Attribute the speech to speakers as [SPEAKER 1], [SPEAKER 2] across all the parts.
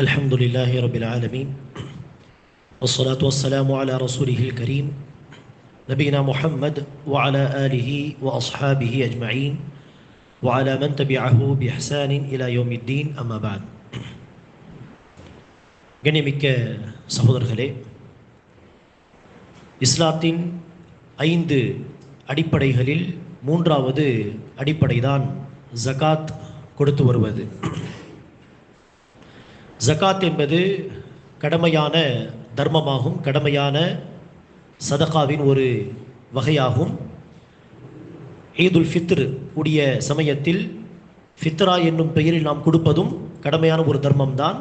[SPEAKER 1] الحمد لله رب العالمين والصلاة والسلام على رسوله الكريم نبينا محمد وعلى آله وأصحابه أجمعين وعلى من تبعه بإحسان إلى يوم الدين أما بعد கண்ணியமிக்க சகோதரர்களே இஸ்லாத்தின் ஐந்து அடிப்படைகளில் மூன்றாவது அடிப்படைதான் ஜகாத் கொடுத்து வருவது ஜகாத் என்பது கடமையான தர்மமாகும் கடமையான சதகாவின் ஒரு வகையாகும். ஈதுல் ஃபித்ர் உடைய சமயத்தில் ஃபித்ரா என்னும் பெயரில் நாம் கொடுப்பதும் கடமையான ஒரு தர்மம்தான்.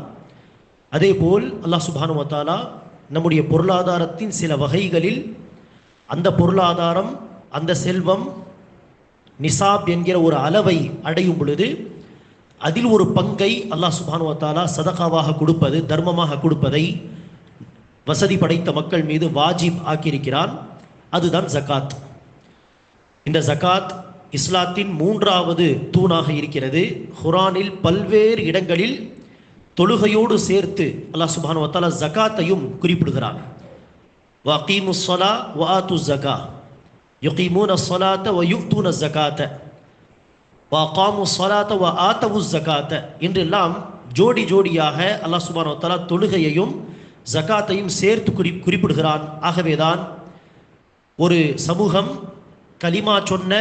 [SPEAKER 1] அதேபோல் அல்லாஹ் சுபானு வத்தாலா நம்முடைய பொருளாதாரத்தின் சில வகைகளில் அந்த பொருளாதாரம் அந்த செல்வம் நிசாப் என்கிற ஒரு அளவை அடையும் பொழுது அதில் ஒரு பங்கை அல்லாஹ் சுபானுவத்தாலா சதகாவாக கொடுப்பது தர்மமாக கொடுப்பதை வசதி படைத்த மக்கள் மீது வாஜிப் ஆக்கியிருக்கிறான். அதுதான் ஜகாத் இந்த ஜகாத் இஸ்லாத்தின் மூன்றாவது தூணாக இருக்கிறது. குரானில் பல்வேறு இடங்களில் தொழுகையோடு சேர்த்து அல்லாஹ் சுபானு வத்தாலா ஜகாத்தையும் குறிப்பிடுகிறான். வகீமு வா வஆத்து ஜகா யுகீமூன சொலாத்த வ யுக்தூன ஜகாத்த வகாமு ஸலாத்த வ ஆத்தவு ஜகாத்த என்றெல்லாம் ஜோடி ஜோடியாக அல்லாஹ் சுபானு தலா தொழுகையையும் ஜக்காத்தையும் சேர்த்து குறி குறிப்பிடுகிறான். ஆகவேதான் ஒரு சமூகம் கலிமா சொன்ன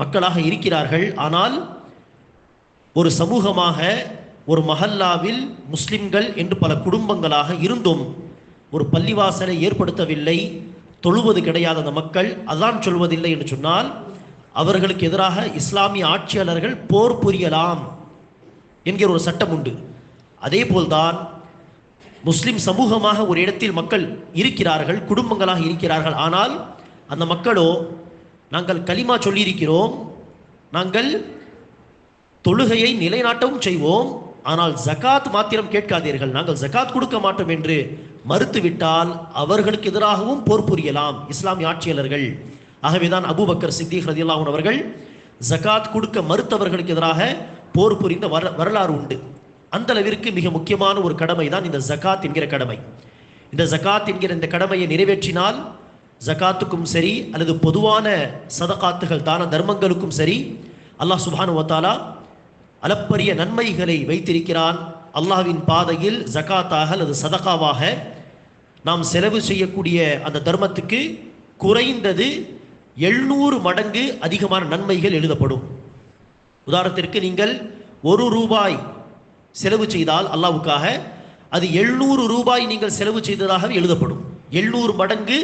[SPEAKER 1] மக்களாக இருக்கிறார்கள். ஆனால் ஒரு சமூகமாக ஒரு மஹல்லாவில் முஸ்லிம்கள் என்று பல குடும்பங்களாக இருந்தும் ஒரு பள்ளிவாசலை ஏற்படுத்தவில்லை. தொழுவது கிடையாத அந்த மக்கள் அதான் சொல்வதில்லை என்று சொன்னால் அவர்களுக்கு எதிராக இஸ்லாமிய ஆட்சியாளர்கள் போர் புரியலாம் என்கிற ஒரு சட்டம் உண்டு. அதே போல்தான் முஸ்லிம் சமூகமாக ஒரு இடத்தில் மக்கள் இருக்கிறார்கள் குடும்பங்களாக இருக்கிறார்கள். ஆனால் அந்த மக்களோ நாங்கள் களிமா சொல்லியிருக்கிறோம் நாங்கள் தொழுகையை நிலைநாட்டவும் செய்வோம் ஆனால் ஜகாத் மாத்திரம் கேட்காதீர்கள் நாங்கள் ஜகாத் கொடுக்க மாட்டோம் என்று மறுத்துவிட்டால் அவர்களுக்கு எதிராகவும் போர் புரியலாம் இஸ்லாமிய ஆட்சியாளர்கள். ஆகவேதான் அபுபக்கர் சித்திக் ரதியல்லாஹூன் அவர்கள் ஜகாத் கொடுக்க மறுத்தவர்களுக்கு எதிராக போர் புரிந்த வர வரலாறு உண்டு. அந்த அளவிற்கு மிக முக்கியமான ஒரு கடமை தான் இந்த ஜகாத் என்கிற கடமை. இந்த ஜகாத் என்கிற இந்த கடமையை நிறைவேற்றினால் ஜகாத்துக்கும் சரி அல்லது பொதுவான சதகாத்துகள் தான தர்மங்களுக்கும் சரி அல்லாஹ் சுபானு வத்தாலா அளப்பரிய நன்மைகளை வைத்திருக்கிறான். அல்லாஹ்வின் பாதையில் ஜகாத்தாக அல்லது சதகாவாக நாம் செலவு செய்யக்கூடிய அந்த தர்மத்துக்கு குறைந்தது எழுநூறு மடங்கு அதிகமான நன்மைகள் எழுதப்படும். உதாரணத்திற்கு நீங்கள் ஒரு ரூபாய் செலவு செய்தால் அல்லாவுக்காக அது எழுநூறு ரூபாய் நீங்கள் செலவு செய்ததாகவே எழுதப்படும். எழுநூறு மடங்கு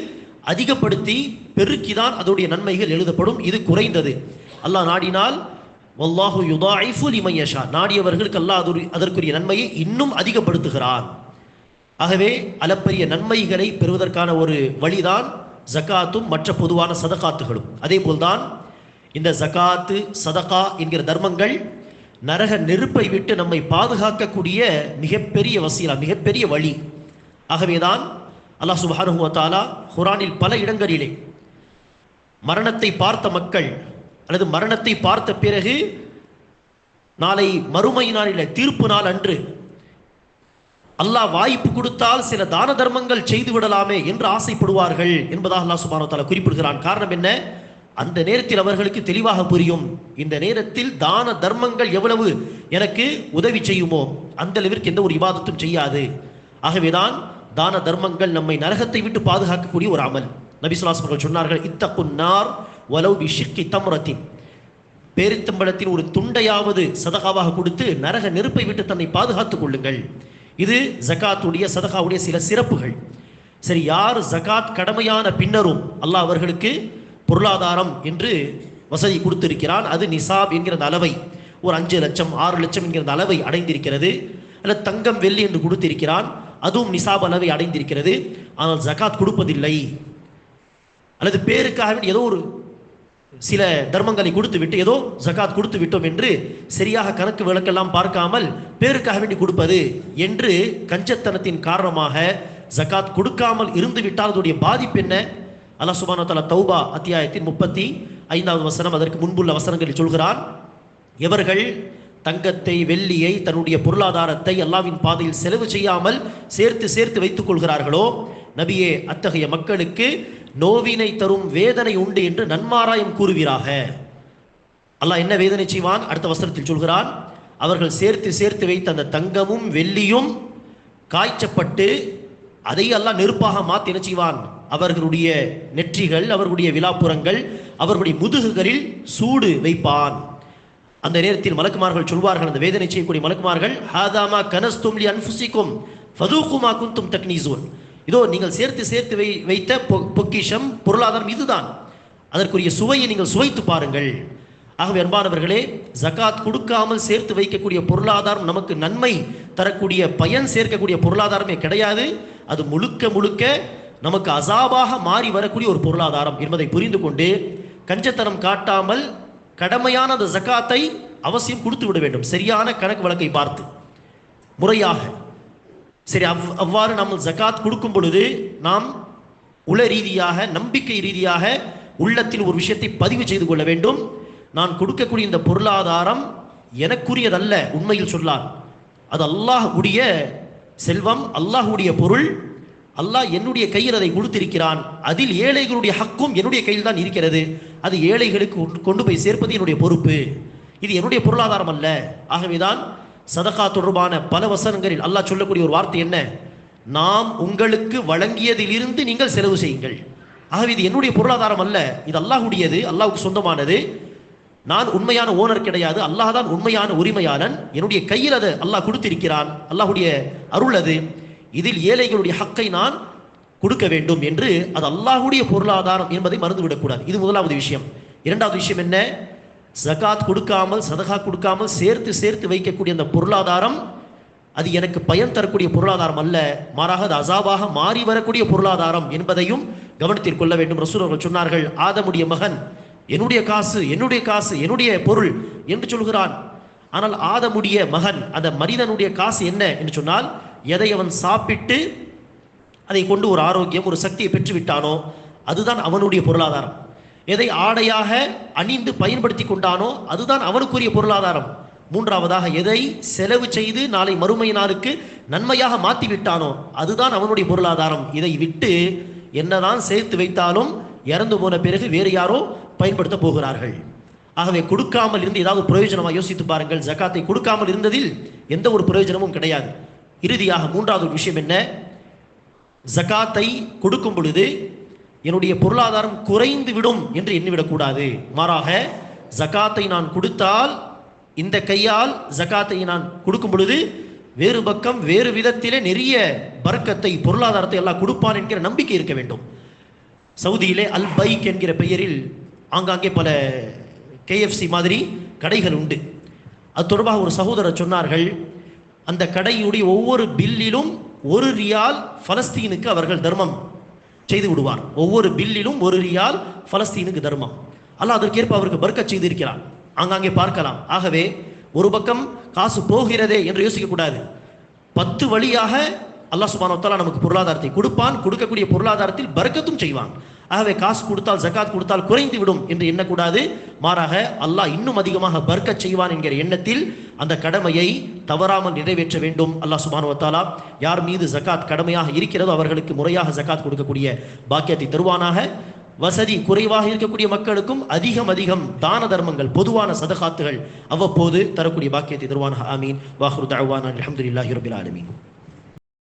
[SPEAKER 1] அதிகப்படுத்தி பெருக்கிதான் அதோடைய நன்மைகள் எழுதப்படும். இது குறைந்தது. அல்லாஹ் நாடினால் வல்லாஹு யுதாயிஃபு லிமையஷா நாடியவர்களுக்கு அல்லாஹ் அது அதற்குரிய நன்மையை இன்னும் அதிகப்படுத்துகிறான். ஆகவே அளப்பரிய நன்மைகளை பெறுவதற்கான ஒரு வழிதான் ஜகாத்தும் மற்ற பொதுவான சதகாத்துகளும். அதே போல்தான் இந்த ஜகாத்து சதகா என்கிற தர்மங்கள் நரக நெருப்பை விட்டு நம்மை பாதுகாக்கக்கூடிய மிகப்பெரிய வசீலா மிகப்பெரிய வழி. ஆகவேதான் அல்லாஹ் சுபானு தாலா குரானில் பல இடங்களிலே மரணத்தை பார்த்த மக்கள் அல்லது மரணத்தை பார்த்த பிறகு நாளை மறுமை நாளில் தீர்ப்பு நாள் அன்று அல்லாஹ் வாய்ப்பு கொடுத்தால் சில தான தர்மங்கள் செய்து விடலாமே என்று ஆசைப்படுவார்கள் என்பதாக அல்லாஹ் சுபானு குறிப்பிடுகிறான். காரணம் என்ன? அந்த நேரத்தில் அவர்களுக்கு தெளிவாக புரியும். இந்த நேரத்தில் தான தர்மங்கள் எவ்வளவு எனக்கு உதவி செய்யுமோ அந்த அளவிற்கு எந்த ஒரு விவாதத்தும் செய்யாது. ஆகவேதான் தான தர்மங்கள் நம்மை நரகத்தை விட்டு பாதுகாக்கக்கூடிய ஒரு அமல். நபிசுலாஸ் அவர்கள் சொன்னார்கள் இத்தக்குன்னார் வலவு பிஷிக்கி தம்ரத்தின். பேரித்தம்பளத்தின் ஒரு துண்டையாவது சதகாவாக கொடுத்து நரக நெருப்பை விட்டு தன்னை பாதுகாத்துக் கொள்ளுங்கள். இது ஜகாத்துடைய சதகாவுடைய சில சிறப்புகள். சரி யார் ஜகாத் கடமையான பின்னரும் அல்லாஹ் அவர்களுக்கு பொருளாதாரம் என்று வசதி கொடுத்திருக்கிறான் அது நிசாப் என்கிற அளவை. ஒரு அஞ்சு லட்சம் ஆறு லட்சம் என்கிற அளவை அடைந்திருக்கிறது. அல்லது தங்கம் வெள்ளி என்று கொடுத்திருக்கிறான் அதுவும் நிசாப் அளவை அடைந்திருக்கிறது. ஆனால் ஜகாத் கொடுப்பதில்லை. அல்லது பேருக்காக ஏதோ ஒரு சில தர்மங்களை கொடுத்து விட்டு ஏதோ ஜகாத் கொடுத்து விட்டோம் என்று சரியாக கணக்கு விளக்கெல்லாம் பார்க்காமல் பேருக்காக வேண்டி கொடுப்பது என்று கஞ்சத்தனத்தின் காரணமாக ஜகாத் கொடுக்காமல் இருந்து விட்டால் அதோடைய பாதிப்பு என்ன? அல்லா சுபான தலா தௌபா அத்தியாயத்தின் முப்பத்தி ஐந்தாவது வசனம் அதற்கு முன்புள்ள வசனங்களில் சொல்கிறான் எவர்கள் தங்கத்தை வெள்ளியை தன்னுடைய பொருளாதாரத்தை அல்லாவின் பாதையில் செலவு செய்யாமல் சேர்த்து சேர்த்து வைத்துக் கொள்கிறார்களோ நபியே அத்தகைய மக்களுக்கு நோவினை தரும் வேதனை உண்டு என்று நன்மாராயம் கூறுவீராக. அல்லாஹ் என்ன வேதனை செய்வான்? அடுத்த வசனத்தில் சொல்கிறான் அவர்கள் சேர்த்து சேர்த்து வைத்த அந்த தங்கமும் வெள்ளியும் காய்ச்சப்பட்டு அதை எல்லாம் நெருப்பாக மாற்றி என்ன செய்வான்? அவர்களுடைய நெற்றிகள் அவர்களுடைய விழாப்புறங்கள் அவர்களுடைய முதுகுகளில் சூடு வைப்பான். அந்த நேரத்தில் மலக்குமார்கள் சொல்வார்கள் அந்த வேதனை செய்யக்கூடிய மலக்குமார்கள் ஹாதாமா கனஸ்தும்லி அன்புசிக்கும் அன்ஃபுசிக்கும் ஃபதூகுமா குந்தும் தக்னீசூன். இதோ நீங்கள் சேர்த்து சேர்த்து வை வைத்த பொ- பொக்கிஷம் பொருளாதாரம் இதுதான். அதற்குரிய சுவையை நீங்கள் சுவைத்து பாருங்கள். ஆகவே அன்பானவர்களே ஜகாத் கொடுக்காமல் சேர்த்து வைக்கக்கூடிய பொருளாதாரம் நமக்கு நன்மை தரக்கூடிய பயன் சேர்க்கக்கூடிய பொருளாதாரமே கிடையாது. அது முழுக்க முழுக்க நமக்கு அசாபாக மாறி வரக்கூடிய ஒரு பொருளாதாரம் என்பதை புரிந்து கொண்டு கஞ்சத்தனம் காட்டாமல் கடமையான அந்த ஜகாத்தை அவசியம் கொடுத்து விட வேண்டும். சரியான கணக்கு வழக்கை பார்த்து. முறையாக சரி அவ் அவ்வாறு நாம் ஜகாத் கொடுக்கும் பொழுது நாம் உல ரீதியாக நம்பிக்கை ரீதியாக உள்ளத்தில் ஒரு விஷயத்தை பதிவு செய்து கொள்ள வேண்டும். நான் கொடுக்கக்கூடிய இந்த பொருளாதாரம் எனக்குரியதல்ல உண்மையில் சொல்லார் அது அல்லாஹுடைய செல்வம் அல்லாஹ்வுடைய பொருள். அல்லாஹ் என்னுடைய கையில் அதை கொடுத்திருக்கிறான். அதில் ஏழைகளுடைய ஹக்கும் என்னுடைய கையில் தான் இருக்கிறது. அது ஏழைகளுக்கு கொண்டு போய் சேர்ப்பது என்னுடைய பொறுப்பு. இது என்னுடைய பொருளாதாரம் அல்ல. ஆகவேதான் சதகா தொடர்பான பல வசனங்களில் அல்லாஹ் சொல்லக்கூடிய ஒரு வார்த்தை என்ன? நாம் உங்களுக்கு வழங்கியதிலிருந்து நீங்கள் செலவு செய்யுங்கள். ஆகவே இது என்னுடைய பொருளாதாரம் அல்ல இது அல்லாஹ்வுடையது அல்லாஹுக்கு சொந்தமானது. நான் உண்மையான ஓனர் கிடையாது அல்லாஹ் தான் உண்மையான உரிமையாளன். என்னுடைய கையில் அது அல்லாஹ் கொடுத்திருக்கிறான் அல்லாஹுடைய அருள் அது. இதில் ஏழைகளுடைய ஹக்கை நான் கொடுக்க வேண்டும் என்று அது அல்லாஹுடைய பொருளாதாரம் என்பதை மறந்துவிடக்கூடாது. இது முதலாவது விஷயம். இரண்டாவது விஷயம் என்ன? ஜகாத் கொடுக்காமல் சதகா கொடுக்காமல் சேர்த்து சேர்த்து வைக்கக்கூடிய அந்த பொருளாதாரம் அது எனக்கு பயன் தரக்கூடிய பொருளாதாரம் அல்ல. மாறாக அது அசாபாக மாறி வரக்கூடிய பொருளாதாரம் என்பதையும் கவனத்தில் கொள்ள வேண்டும். ரசூல் அவர்கள் சொன்னார்கள் ஆதமுடைய மகன் என்னுடைய காசு என்னுடைய காசு என்னுடைய பொருள் என்று சொல்கிறான். ஆனால் ஆதமுடைய மகன் அந்த மனிதனுடைய காசு என்ன என்று சொன்னால் எதை அவன் சாப்பிட்டு அதை கொண்டு ஒரு ஆரோக்கியம் ஒரு சக்தியை பெற்று விட்டானோ அதுதான் அவனுடைய பொருளாதாரம். எதை ஆடையாக அணிந்து பயன்படுத்தி கொண்டானோ அதுதான் அவனுக்குரிய பொருளாதாரம். மூன்றாவதாக எதை செலவு செய்து நாளை மறுமை நாளுக்கு நன்மையாக மாற்றி விட்டானோ அதுதான் அவனுடைய பொருளாதாரம். இதை விட்டு என்னதான் சேர்த்து வைத்தாலும் இறந்து போன பிறகு வேறு யாரோ பயன்படுத்த போகிறார்கள். ஆகவே கொடுக்காமல் இருந்து ஏதாவது பிரயோஜனமாக யோசித்து பாருங்கள். ஜக்காத்தை கொடுக்காமல் இருந்ததில் எந்த ஒரு பிரயோஜனமும் கிடையாது. இறுதியாக மூன்றாவது ஒரு விஷயம் என்ன? ஜகாத்தை கொடுக்கும் பொழுது என்னுடைய பொருளாதாரம் குறைந்து விடும் என்று எண்ணிவிடக்கூடாது. மாறாக ஜகாத்தை நான் கொடுத்தால் இந்த கையால் ஜகாத்தை நான் கொடுக்கும் பொழுது வேறு பக்கம் வேறு விதத்திலே நிறைய பறக்கத்தை பொருளாதாரத்தை எல்லாம் கொடுப்பான் என்கிற நம்பிக்கை இருக்க வேண்டும். சவுதியிலே அல் பைக் என்கிற பெயரில் ஆங்காங்கே பல கேஎஃப்சி மாதிரி கடைகள் உண்டு. அது தொடர்பாக ஒரு சகோதரர் சொன்னார்கள் அந்த கடையுடைய ஒவ்வொரு பில்லிலும் ஒரு ரியால் பலஸ்தீனுக்கு அவர்கள் தர்மம். செய்து விடுவார். ஒவ்வொரு பில்லிலும் ஒரு ரியால் பலஸ்தீனுக்கு தர்மம். அல்லாஹ் அதற்கேற்ப அவருக்கு பர்க்கத் செய்திருக்கிறார் ஆங்காங்கே பார்க்கலாம். ஆகவே ஒரு பக்கம் காசு போகிறதே என்று யோசிக்க கூடாது பத்து வழியாக அல்லாஹ் சுபானோ நமக்கு பொருளாதாரத்தை கொடுப்பான். கொடுக்கக்கூடிய பொருளாதாரத்தில் பரக்கத்தும் செய்வான். ஆகவே காசு கொடுத்தால் ஜகாத் கொடுத்தால் குறைந்து விடும் என்று எண்ணக்கூடாது. மாறாக அல்லாஹ் இன்னும் அதிகமாக பர்க்க செய்வான் என்கிற எண்ணத்தில் அந்த கடமையை தவறாமல் நிறைவேற்ற வேண்டும். அல்லாஹ் சுபானுவத்தாலா யார் மீது ஜகாத் கடமையாக இருக்கிறதோ அவர்களுக்கு முறையாக ஜகாத் கொடுக்கக்கூடிய பாக்கியத்தை தருவானாக. வசதி குறைவாக இருக்கக்கூடிய மக்களுக்கும் அதிகம் அதிகம் தான தர்மங்கள் பொதுவான சதகாத்துகள் அவ்வப்போது தரக்கூடிய பாக்கியத்தை தருவானாக. ஆமீன். வாஹ்ரு தஅவானா அலமதுல்லாஹி ரபில் ஆலமீன்.